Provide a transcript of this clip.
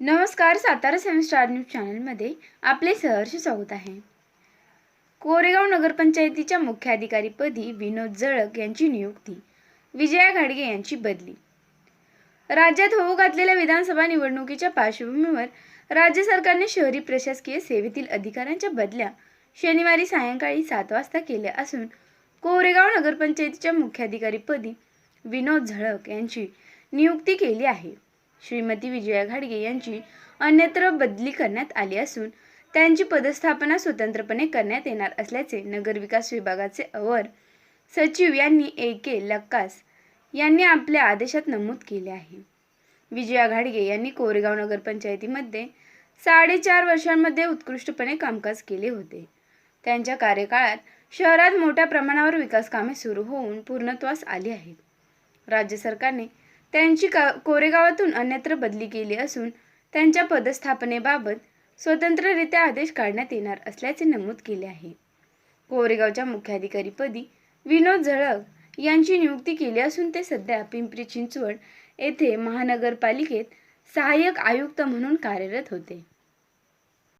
नमस्कार सातारा सेवन star news चॅनलमध्ये आपले सहर्ष स्वागत आहे. कोरेगाव नगरपंचायतीच्या मुख्याधिकारीपदी विनोद जळक यांची नियुक्ती विजया घाडगे यांची बदली. राज्यात होऊ घातलेल्या विधानसभा निवडणुकीच्या पार्श्वभूमीवर राज्य सरकारने शहरी प्रशासकीय सेवेतील अधिकाऱ्यांच्या बदल्या शनिवारी सायंकाळी सात वाजता केल्या असून कोरेगाव नगरपंचायतीच्या मुख्याधिकारीपदी विनोद झळक यांची नियुक्ती केली आहे. श्रीमती विजया घाडगे यांची अन्यत्र बदली करण्यात आली असून त्यांची पदस्थापना स्वतंत्रपणे करण्यात येणार असल्याचे नगरविकास विभागाचे अवर सचिव यांनी ए के लक्कास यांनी आपल्या आदेशात नमूद केले आहे. विजया घाडगे यांनी कोरेगाव नगरपंचायतीमध्ये साडेचार वर्षांमध्ये उत्कृष्टपणे कामकाज केले होते. त्यांच्या कार्यकाळात शहरात मोठ्या प्रमाणावर विकास कामे सुरू होऊन पूर्णत्वास आली आहेत. राज्य सरकारने त्यांची का कोरेगावातून अन्यत्र बदली केली असून त्यांच्या पदस्थापनेबाबत स्वतंत्ररित्या आदेश काढण्यात येणार असल्याचे नमूद केले आहे. कोरेगावच्या मुख्याधिकारीपदी विनोद झळक यांची नियुक्ती केली असून ते सध्या पिंपरी चिंचवड येथे महानगरपालिकेत सहाय्यक आयुक्त म्हणून कार्यरत होते.